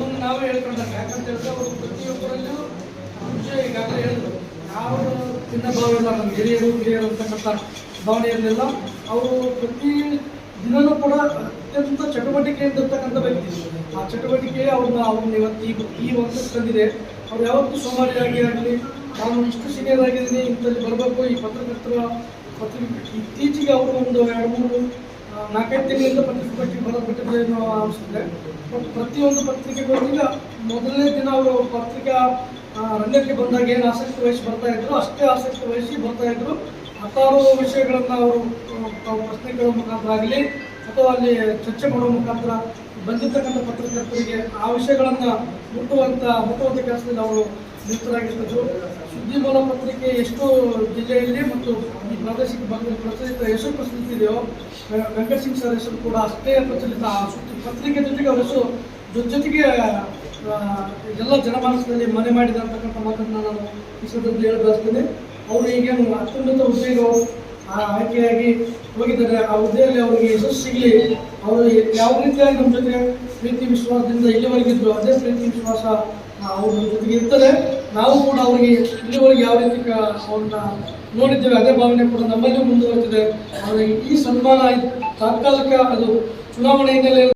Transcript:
ನಮ್ಮನ್ನು ನಾವೇ ಹೇಳ್ಕೊಂಡಾಗ ಯಾಕಂತ ಹೇಳಿದ್ರೆ ಅವರು ಪ್ರತಿಯೊಬ್ಬರಲ್ಲೂ ಅಂಶ ಈಗಾಗಲೇ ಹೇಳಿದ್ರು. ಯಾವ ಚಿನ್ನ ಭಾವ ನಮ್ಮ ಹಿರಿಯರು ಹಿರಿಯರು ಅಂತಕ್ಕಂಥ ಭಾವನೆ ಇರಲಿಲ್ಲ ಅವರು ಪ್ರತಿ ದಿನನೂ ಕೂಡ ಅತ್ಯಂತ ಚಟುವಟಿಕೆಯಿಂದ ಇರ್ತಕ್ಕಂಥ ವ್ಯಕ್ತಿ. ಆ ಚಟುವಟಿಕೆ ಅವ್ರನ್ನ ಅವ್ರನ್ನ ಇವತ್ತು ಈ ಈ ಒಂದು ತಂದಿದೆ. ಅವ್ರು ಯಾವತ್ತೂ ಸೋಮಾರಿಯಾಗಿ ಆಗಲಿ, ನಾನು ಇಷ್ಟು ಸೀನಿಯರ್ ಆಗಿದ್ದೀನಿ, ಇಂಥಲ್ಲಿ ಬರಬೇಕು, ಈ ಪತ್ರಕರ್ತರ ಪತ್ರಿಕೆ, ಇತ್ತೀಚೆಗೆ ಅವರು ಒಂದು ಎರಡು, ಮೂರು ನಾಲ್ಕೈದು ತಿಂಗಳಿಂದ ಪತ್ರಿಕೆ ಬರೋದು ಏನೋ ಅನಿಸುತ್ತೆ. ಬಟ್ ಪ್ರತಿಯೊಂದು ಪತ್ರಿಕೆಗಳಿಂದ ಮೊದಲನೇ ದಿನ ಅವರು ಪತ್ರಿಕಾ ರಂಗಕ್ಕೆ ಬಂದಾಗ ಏನು ಆಸಕ್ತಿ ವಹಿಸಿ ಬರ್ತಾ ಇದ್ರು, ಅಷ್ಟೇ ಆಸಕ್ತಿ ವಹಿಸಿ ಬರ್ತಾ ಇದ್ರು. ಹತ್ತಾರು ವಿಷಯಗಳನ್ನು ಅವರು ಪ್ರಶ್ನೆಗಳ ಮುಖಾಂತರ ಆಗಲಿ ಅಥವಾ ಅಲ್ಲಿ ಚರ್ಚೆ ಮಾಡುವ ಮುಖಾಂತರ ಬಂದಿರತಕ್ಕಂಥ ಪತ್ರಕರ್ತರಿಗೆ ಆ ವಿಷಯಗಳನ್ನು ಮುಟ್ಟುವಂಥ ಮುಟ್ಟುವಂಥ ಕೆಲಸದಲ್ಲಿ ಅವರು ನಿರತರಾಗಿರ್ತಿದ್ರು ಸುದ್ದಿ ಮೂಲ ಪತ್ರಿಕೆ ಎಷ್ಟು ಜಿಲ್ಲೆಯಲ್ಲಿ ಮತ್ತು ಈ ಪ್ರಾದೇಶಿಕ ಬಂದು ಪ್ರಚಲಿತ ಹೆಸರು ಪ್ರಚಲಿತ ಇದೆಯೋ ವೆ- ವೆಂಕಟ ಸಿಂಗ್ ಸರ್ ಹೆಸರು ಕೂಡ ಅಷ್ಟೇ ಪ್ರಚಲಿತ ಆ ಸುದ್ದಿ ಪತ್ರಿಕೆ ಜೊತೆಗೆ ಅವರು ಜೊತೆಗೆ ಎಲ್ಲ ಜನಮಾನಸದಲ್ಲಿ ಮನೆ ಮಾಡಿದ ಅಂತಕ್ಕಂಥ ಮಾತನ್ನು ನಾನು ಈ ಸಂದರ್ಭದಲ್ಲಿ ಹೇಳ ಬಯಸ್ತೇನೆ ಅವರು ಈಗೇನು ಅತ್ಯುನ್ನತ ಉದ್ಯೋಗ ಆ ಆಯ್ಕೆಯಾಗಿ ಹೋಗಿದ್ದಾರೆ. ಆ ಹುದ್ದೆಯಲ್ಲಿ ಅವರಿಗೆ ಯಶಸ್ಸು ಸಿಗಲಿ. ಅವರು ಯಾವ ರೀತಿಯಾಗಿ ನಮ್ಮ ಜೊತೆ ಪ್ರೀತಿ ವಿಶ್ವಾಸದಿಂದ ಇಲ್ಲಿವರೆಗಿದ್ರು ಅದೇ ಪ್ರೀತಿ ವಿಶ್ವಾಸ ಅವ್ರ ಜೊತೆಗೆ ಇರ್ತದೆ. ನಾವು ಕೂಡ ಅವರಿಗೆ ಇಲ್ಲಿವರೆಗೆ ಯಾವ ರೀತಿ ಅವ್ರನ್ನ ನೋಡಿದ್ದೇವೆ, ಅದೇ ಭಾವನೆ ಕೂಡ ನಮ್ಮಲ್ಲಿ ಮುಂದುವರೆದಿದೆ. ಅವರಿಗೆ ಈ ಸನ್ಮಾನ ತಾತ್ಕಾಲಿಕ ಅದು ಚುನಾವಣೆ